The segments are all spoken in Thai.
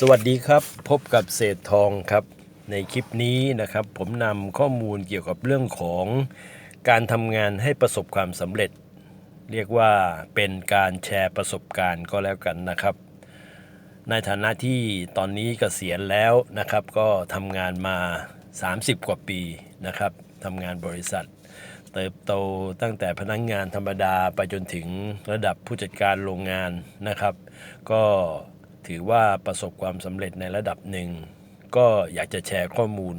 สวัสดีครับ พบกับเศษทองครับ ในคลิปนี้นะครับ ผมนำข้อมูลเกี่ยวกับเรื่องของการทำงานให้ประสบความสำเร็จ เรียกว่าเป็นการแชร์ประสบการณ์ก็แล้วกันนะครับ ในฐานะที่ตอนนี้เกษียณแล้วนะครับ ก็ทำงานมา 30 กว่าปีนะครับทำงานบริษัท เติบโตตั้งแต่พนักงงานธรรมดาไปจนถึงระดับผู้จัดการโรงงานนะครับ ก็ ถือว่าประสบความสำเร็จในระดับหนึ่ง ก็อยากจะแชร์ข้อมูล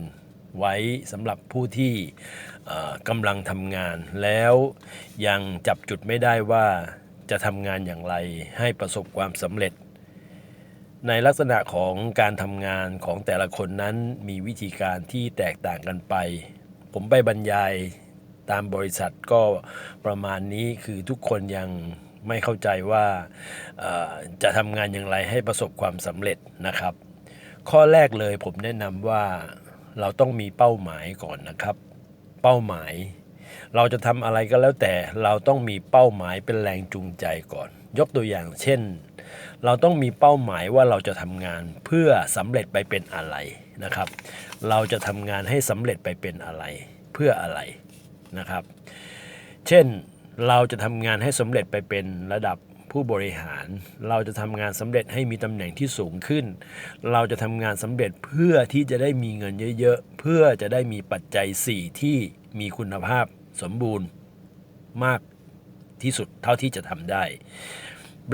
ไว้สำหรับผู้ที่กำลังทำงาน แล้วยังจับจุดไม่ได้ว่าจะทำงานอย่างไรให้ประสบความสำเร็จ ในลักษณะของการทำงานของแต่ละคนนั้นมีวิธีการที่แตกต่างกันไป ผมไปบรรยายตามบริษัทก็ประมาณนี้คือทุกคนยัง ไม่เข้าใจว่าจะทำงานอย่างไรให้ประสบความสำเร็จนะครับ ข้อแรกเลยผมแนะนำว่าเราต้องมีเป้าหมายก่อนนะครับ เป้าหมาย เราจะทำอะไรก็แล้วแต่เราต้องมีเป้าหมายเป็นแรงจูงใจก่อน ยกตัวอย่างเช่น เราต้องมีเป้าหมายว่าเราจะทำงานเพื่อสำเร็จไปเป็นอะไรนะครับ เราจะทำงานให้สำเร็จไปเป็นอะไร เพื่ออะไรนะครับ เช่น เราจะทำงานให้สำเร็จไปเป็นระดับผู้บริหาร เราจะทำงานสำเร็จให้มีตำแหน่งที่สูงขึ้น เราจะทำงานสำเร็จเพื่อที่จะได้มีเงินเยอะๆ เพื่อจะได้มีปัจจัย 4 ที่มีคุณภาพสมบูรณ์มากที่สุดเท่าที่จะทำได้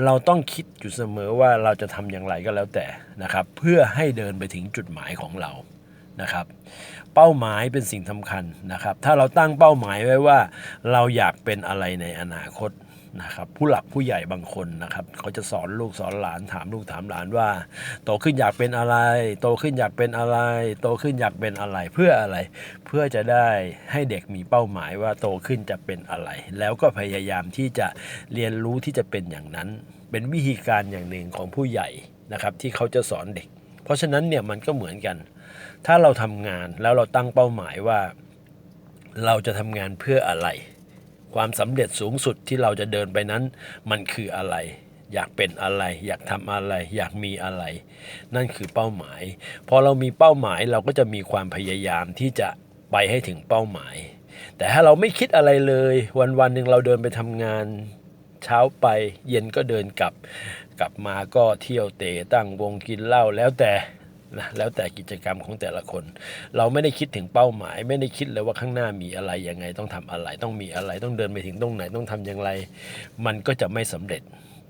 เราต้องคิดอยู่เสมอว่าเราจะทำอย่างไรก็แล้วแต่นะครับ เพื่อให้เดินไปถึงจุดหมายของเรานะครับ เป้าหมายเป็นสิ่งสำคัญนะครับ ถ้าเราตั้งเป้าหมายไว้ว่า เราอยากเป็นอะไรในอนาคตนะครับผู้หลักผู้ใหญ่บางคนนะครับเขาจะสอนลูกสอนหลานถามลูกถามหลานว่า โตขึ้นอยากเป็นอะไร โตขึ้นอยากเป็นอะไร โตขึ้นอยากเป็นอะไรเพื่ออะไร เพื่อจะได้ให้เด็กมีเป้าหมายว่าโตขึ้นจะเป็นอะไร แล้วก็พยายามที่จะเรียนรู้ที่จะเป็นอย่างนั้น เป็นวิธีการอย่างหนึ่งของผู้ใหญ่นะครับที่เขาจะสอนเด็ก เพราะฉะนั้นเนี่ยมันก็เหมือนกัน ถ้าเราทำงานแล้วเราตั้งเป้าหมายว่า เราจะทำงานเพื่ออะไร ความสำเร็จสูงสุดที่เราจะเดินไปนั้น มันคืออะไร อยากเป็นอะไร อยากทำอะไร อยากมีอะไร นั่นคือเป้าหมาย พอเรามีเป้าหมายเราก็จะมีความพยายามที่จะไปให้ถึงเป้าหมาย แต่ถ้าเราไม่คิดอะไรเลย วันวันหนึ่งเราเดินไปทำงานเช้าไป เย็นก็เดินกลับ กลับมาก็เที่ยวเตะตั้งวงกินเหล้าแล้วแต่ นะแล้วแต่กิจกรรมของแต่ละคน เราไม่ได้คิดถึงเป้าหมาย ไม่ได้คิดเลยว่าข้างหน้ามีอะไรยังไงต้องทำอะไร ต้องมีอะไรต้องเดินไปถึงตรงไหนต้องทำอย่างไร มันก็จะไม่สำเร็จ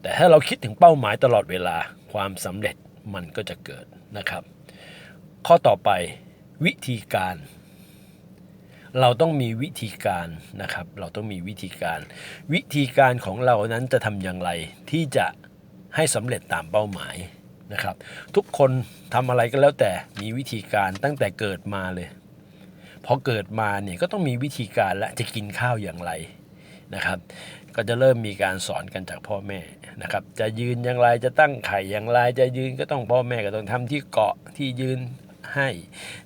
แต่ถ้าเราคิดถึงเป้าหมายตลอดเวลาความสำเร็จมันก็จะเกิดนะครับ ข้อต่อไปวิธีการเราต้องมีวิธีการนะครับ เราต้องมีวิธีการ วิธีการของเรานั้นจะทำอย่างไรที่จะให้สำเร็จตามเป้าหมาย นะครับ ทุกคนทำอะไรก็แล้วแต่มีวิธีการตั้งแต่เกิดมาเลยพอเกิดมาเนี่ยก็ต้องมีวิธีการและจะกินข้าวอย่างไรนะครับ ก็จะเริ่มมีการสอนกันจากพ่อแม่นะครับ จะยืนอย่างไรจะตั้งไข่อย่างไร จะยืนก็ต้องพ่อแม่ก็ต้องทำที่เกาะที่ยืนให้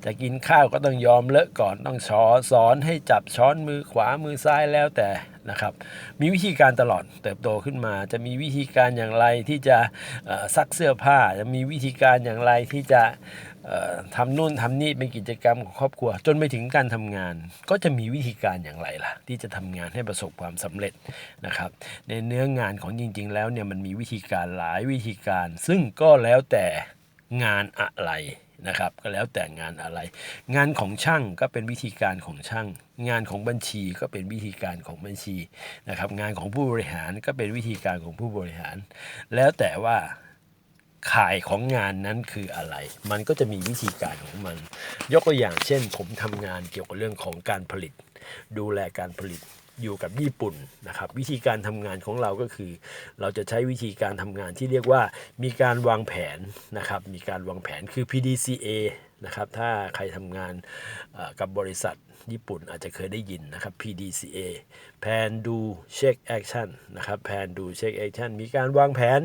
จะกินข้าวก็ต้องยอมเลอะก่อนต้องช้อสอนให้จับช้อนมือขวามือซ้ายแล้วแต่ นะครับ มีวิธีการตลอดเติบโตขึ้นมา จะมีวิธีการอย่างไรที่จะซักเสื้อผ้า จะมีวิธีการอย่างไรที่จะทำนู่นทำนี่เป็นกิจกรรมของครอบครัว จนไปถึงการทำงาน ก็จะมีวิธีการอย่างไรล่ะ ที่จะทำงานให้ประสบความสำเร็จนะครับ ในเนื้องานของจริง ๆ แล้วเนี่ยมันมีวิธีการหลายวิธีการ ซึ่งก็แล้วแต่งานอะไร นะครับก็แล้วแต่งานอะไร งานของช่างก็เป็นวิธีการของช่าง งานของบัญชีก็เป็นวิธีการของบัญชีนะครับงานของผู้บริหารก็เป็นวิธีการของผู้บริหาร แล้วแต่ว่าข่ายของงานนั้นคืออะไร มันก็จะมีวิธีการของมัน ยกตัวอย่างเช่น ผมทำงานเกี่ยวกับเรื่องของการผลิต ดูแลการผลิต อยู่กับญี่ปุ่นนะครับวิธีการทำงานของเราก็คือ เราจะใช้วิธีการทำงานที่เรียกว่ามีการวางแผนนะครับมีการวางแผนคือ PDCA นะครับ ถ้าใครทำงานกับบริษัทญี่ปุ่นอาจจะเคยได้ยินนะครับ PDCA Plan Do Check Action นะครับ Plan Do Check Action มีการวางแผน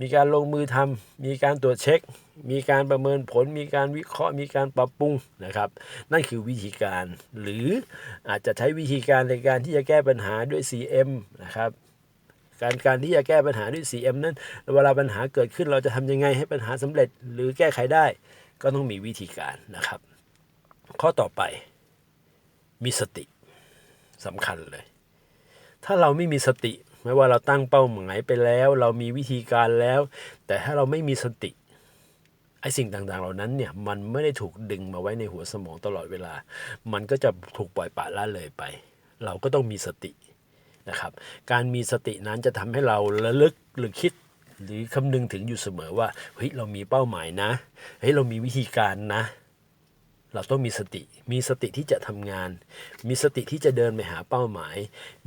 มีการลงมือทำ มีการตรวจเช็ค มีการประเมินผล มีการวิเคราะห์ มีการปรับปรุงนะครับ นั่นคือวิธีการ หรืออาจจะใช้วิธีการในการที่จะแก้ปัญหาด้วย CM นะครับการการที่จะแก้ปัญหาด้วย 4M นั้น เวลาปัญหาเกิดขึ้นเราจะทำยังไงให้ปัญหาสำเร็จหรือแก้ไขได้ ก็ต้องมีวิธีการนะครับ ข้อต่อไปมีสติสำคัญเลย ถ้าเราไม่มีสติ ไม่ว่าเราตั้งเป้าหมายไปแล้ว เรามีวิธีการแล้ว แต่ถ้าเราไม่มีสติไอ้สิ่งต่างๆ เหล่านั้นเนี่ยมันไม่ได้ถูกดึงมาไว้ในหัวสมองตลอดเวลา มันก็จะถูกปล่อยปละละเลยไป เราก็ต้องมีสตินะครับ การมีสตินั้นจะทำให้เราระลึกหรือคิด หรือคำนึงถึงอยู่เสมอว่าเฮ้ยเรามีเป้าหมายนะเฮ้ยเรามีวิธีการนะ เราต้องมีสติ มีสติที่จะทำงาน มีสติที่จะเดินไปหาเป้าหมาย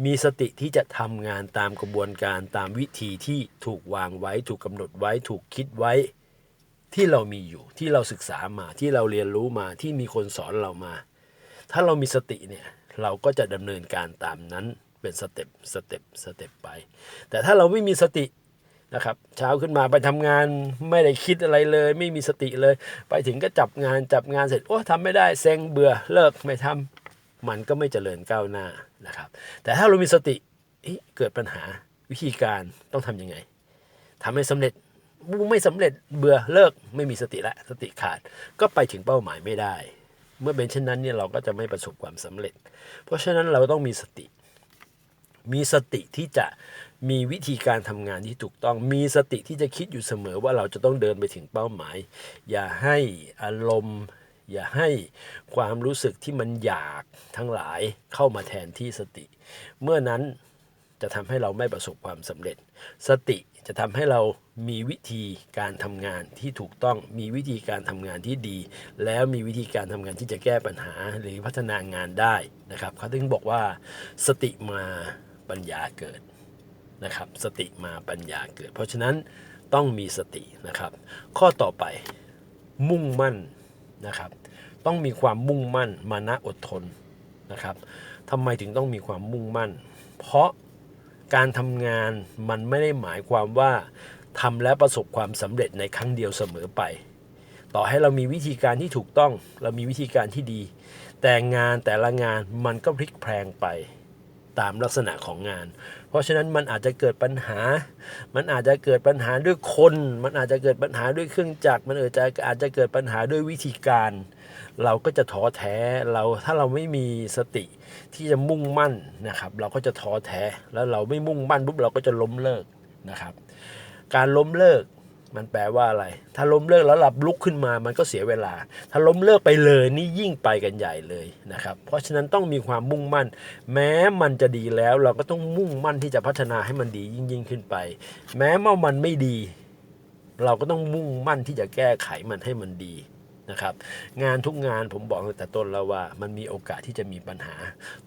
มีสติที่จะทำงานตามกระบวนการตามวิธีที่ถูกวางไว้ ถูกกำหนดไว้ ถูกคิดไว้ ที่เรามีอยู่ที่เราศึกษามาที่เราเรียนรู้มาที่มีคนสอนเรามา ถ้าเรามีสติเนี่ยเราก็จะดำเนินการตามนั้นเป็นสเต็ปสเต็ปสเต็ปไป แต่ถ้าเราไม่มีสติ นะครับเช้าขึ้นมาไปทำงานไม่ได้คิดอะไรเลย ไม่มีสติเลย ไปถึงก็จับงานจับงานเสร็จโอ้ทำไม่ได้เซ็งเบื่อเลิกไม่ทำมันก็ไม่เจริญก้าวหน้านะครับ แต่ถ้าเรามีสติเอ๊ะเกิดปัญหาวิธีการต้องทำยังไงทำให้สำเร็จไม่สำเร็จเบื่อเลิกไม่มีสติละสติขาดก็ไปถึงเป้าหมายไม่ได้ เมื่อเป็นเช่นนั้นเนี่ยเราก็จะไม่ประสบความสำเร็จ เพราะฉะนั้นเราต้องมีสติ มีสติที่จะ มีวิธีการทำงานที่ถูกต้อง มีสติที่จะคิดอยู่เสมอว่าเราจะต้องเดินไปถึงเป้าหมาย อย่าให้อารมณ์ อย่าให้ความรู้สึกที่มันอยากทั้งหลายเข้ามาแทนที่สติ เมื่อนั้นจะทำให้เราไม่ประสบความสำเร็จ สติจะทำให้เรามีวิธีการทำงานที่ถูกต้อง มีวิธีการทำงานที่ดี แล้วมีวิธีการทำงานที่จะแก้ปัญหาหรือพัฒนางานได้นะครับเขาถึงบอกว่าสติมาปัญญาเกิด นะครับ สติมาปัญญาเกิด เพราะฉะนั้นต้องมีสตินะครับ ข้อต่อไปมุ่งมั่นนะครับ ต้องมีความมุ่งมั่นมานะอดทนนะครับทำไมถึงต้องมีความมุ่งมั่น เพราะการทำงานมันไม่ได้หมายความว่าทำแล้วประสบความสำเร็จในครั้งเดียวเสมอไป ต่อให้เรามีวิธีการที่ถูกต้อง เรามีวิธีการที่ดี แต่งานแต่ละงานมันก็พลิกแพลงไป ตามลักษณะของงาน เพราะฉะนั้นมันอาจจะเกิดปัญหา มันอาจจะเกิดปัญหาด้วยคน มันอาจจะเกิดปัญหาด้วยเครื่องจักร มันอาจจะอาจจะเกิดปัญหาด้วยวิธีการ เราก็จะท้อแท้ เราถ้าเราไม่มีสติที่จะมุ่งมั่นนะครับ เราก็จะท้อแท้ แล้วเราไม่มุ่งมั่นปุ๊บเราก็จะล้มเลิกนะครับ การล้มเลิก มันแปลว่าอะไร ถ้าล้มเลิกแล้วหลับลุกขึ้นมา มันก็เสียเวลา ถ้าล้มเลิกไปเลยนี่ยิ่งไปกันใหญ่เลยนะครับ เพราะฉะนั้นต้องมีความมุ่งมั่น แม้มันจะดีแล้วเราก็ต้องมุ่งมั่นที่จะพัฒนาให้มันดียิ่งยิ่งขึ้นไป แม้ว่ามันไม่ดี เราก็ต้องมุ่งมั่นที่จะแก้ไขมันให้มันดีนะครับงานทุกงานผมบอกตั้งแต่ต้นแล้วว่ามันมีโอกาสที่จะมีปัญหา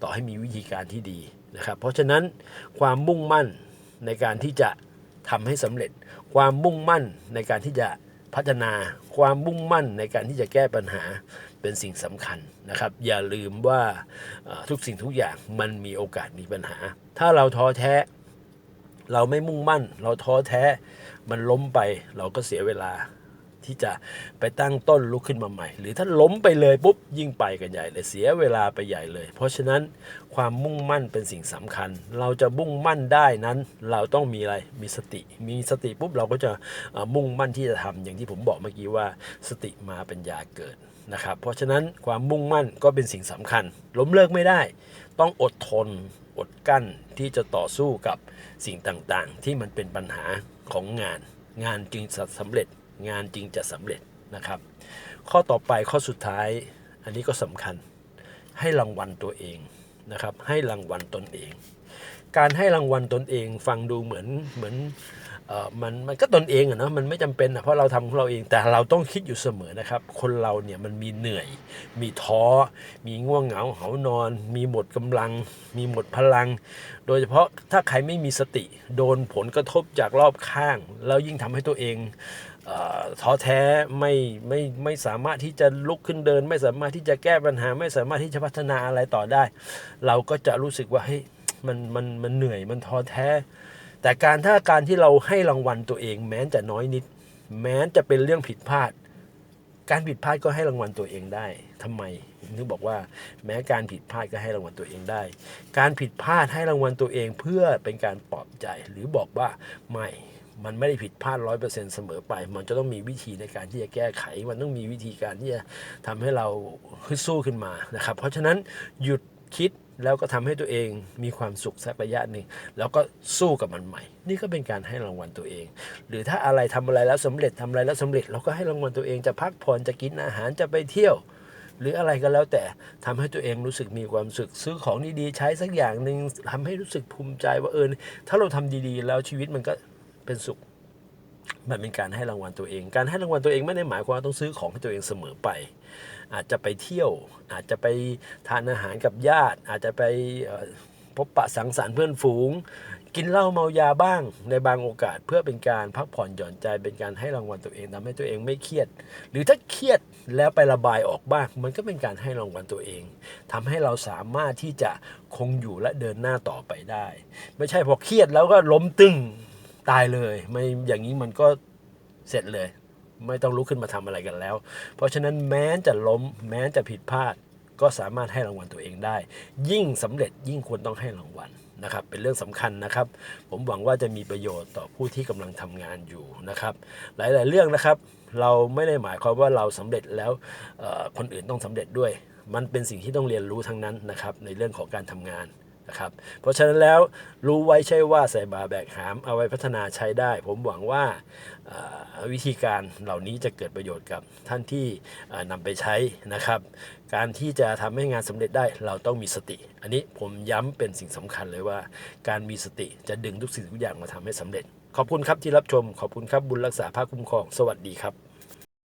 ต่อให้มีวิธีการที่ดีนะครับ เพราะฉะนั้นความมุ่งมั่นในการที่จะ ทำให้สำเร็จ ความมุ่งมั่นในการที่จะพัฒนาความมุ่งมั่นในการที่จะแก้ปัญหาเป็นสิ่งสำคัญนะครับ อย่าลืมว่าทุกสิ่งทุกอย่างมันมีโอกาสมีปัญหา ถ้าเราท้อแท้ เราไม่มุ่งมั่น เราท้อแท้ มันล้มไปเราก็เสียเวลา ที่จะไปตั้งต้นลุกขึ้นมาใหม่ หรือถ้าล้มไปเลยปุ๊บยิ่งไปกันใหญ่เลยเสียเวลาไปใหญ่เลย เพราะฉะนั้นความมุ่งมั่นเป็นสิ่งสำคัญ เราจะมุ่งมั่นได้นั้นเราต้องมีอะไรมีสติ มีสติปุ๊บเราก็จะมุ่งมั่นที่จะทำอย่างที่ผมบอกเมื่อกี้ว่าสติมาเป็นยาเกิดนะครับเพราะฉะนั้นความมุ่งมั่นก็เป็นสิ่งสำคัญ ล้มเลิกไม่ได้ ต้องอดทนอดกั้นที่จะต่อสู้กับสิ่งต่างๆ ที่มันเป็นปัญหาของงาน งานจึงสำเร็จ งานจึงจะสำเร็จนะครับ ข้อต่อไปข้อสุดท้ายอันนี้ก็สำคัญให้รางวัลตัวเองนะครับ ให้รางวัลตนเอง การให้รางวัลตนเองฟังดูเหมือนเหมือนมันมันก็ตนเองอะนะมันไม่จำเป็นอะเพราะเราทำของเราเองแต่เราต้องคิดอยู่เสมอนะครับ คนเราเนี่ยมันมีเหนื่อย มีท้อ มีง่วงเหงาเหานอน มีหมดกำลัง มีหมดพลัง โดยเฉพาะถ้าใครไม่มีสติ โดนผลกระทบจากรอบข้าง แล้วยิ่งทำให้ตัวเอง ท้อแท้ไม่ไม่ไม่สามารถที่จะลุกขึ้นเดิน ไม่สามารถที่จะแก้ปัญหา ไม่สามารถที่จะพัฒนาอะไรต่อได้ เราก็จะรู้สึกว่าเฮ้ยมันมันมันเหนื่อยมันท้อแท้ แต่การถ้าการที่เราให้รางวัลตัวเอง แม้จะน้อยนิด แม้จะเป็นเรื่องผิดพลาด การผิดพลาดก็ให้รางวัลตัวเองได้ทำไมผมถึงบอกว่า แม้การผิดพลาดก็ให้รางวัลตัวเองได้ การผิดพลาดให้รางวัลตัวเองเพื่อเป็นการปลอบใจหรือบอกว่าไม่ มันไม่ได้ผิดพลาดร้อยเปอร์เซ็นต์เสมอไป มันจะต้องมีวิธีในการที่จะแก้ไข มันต้องมีวิธีการที่จะทำให้เราฮึดสู้ขึ้นมานะครับ เพราะฉะนั้นหยุดคิดแล้วก็ทำให้ตัวเองมีความสุขสักระยะหนึ่งแล้วก็สู้กับมันใหม่ นี่ก็เป็นการให้รางวัลตัวเอง หรือถ้าอะไรทำอะไรแล้วสำเร็จทำอะไรแล้วสำเร็จเราก็ให้รางวัลตัวเองจะพักผ่อนจะกินอาหารจะไปเที่ยว หรืออะไรก็แล้วแต่ทำให้ตัวเองรู้สึกมีความสุขซื้อของดีๆใช้สักอย่างหนึ่งทำให้รู้สึกภูมิใจว่าเออถ้าเราทำดีๆ แล้วชีวิตมันก็ เป็นสุข มันเป็นการให้รางวัลตัวเอง การให้รางวัลตัวเองไม่ได้หมายความว่าต้องซื้อของให้ตัวเองเสมอไป อาจจะไปเที่ยว อาจจะไปทานอาหารกับญาติ อาจจะไปพบปะสังสรรค์เพื่อนฝูง กินเหล้าเมายาบ้าง ในบางโอกาสเพื่อเป็นการพักผ่อนหย่อนใจเป็นการให้รางวัลตัวเองทำให้ตัวเองไม่เครียด หรือถ้าเครียดแล้วไประบายออกบ้าง มันก็เป็นการให้รางวัลตัวเองทำให้เราสามารถที่จะคงอยู่และเดินหน้าต่อไปได้ ไม่ใช่พอเครียดแล้วก็ล้มตึง ตายเลย ไม่อย่างนี้มันก็เสร็จเลย ไม่ต้องลุกขึ้นมาทำอะไรกันแล้ว เพราะฉะนั้นแม้จะล้ม แม้จะผิดพลาด ก็สามารถให้รางวัลตัวเองได้ ยิ่งสำเร็จยิ่งควรต้องให้รางวัลนะครับ เป็นเรื่องสำคัญนะครับ ผมหวังว่าจะมีประโยชน์ต่อผู้ที่กำลังทำงานอยู่นะครับ หลาย ๆ เรื่องนะครับ เราไม่ได้หมายความว่าเราสำเร็จแล้วคนอื่นต้องสำเร็จด้วย มันเป็นสิ่งที่ต้องเรียนรู้ทั้งนั้นนะครับ ในเรื่องของการทำงาน นะครับ เพราะฉะนั้นแล้วรู้ไว้ใช่ว่าใส่บาแบกหามเอาไว้พัฒนาใช้ได้ ผมหวังว่าวิธีการเหล่านี้จะเกิดประโยชน์กับท่านที่เอ่อนำไปใช้นะครับ การที่จะทำให้งานสำเร็จได้เราต้องมีสติ อันนี้ผมย้ำเป็นสิ่งสำคัญเลยว่า การมีสติจะดึงทุกสิ่งทุกอย่างมาทำให้สำเร็จ ขอบคุณครับที่รับชม ขอบคุณครับบุญรักษาภาคคุ้มครอง สวัสดีครับ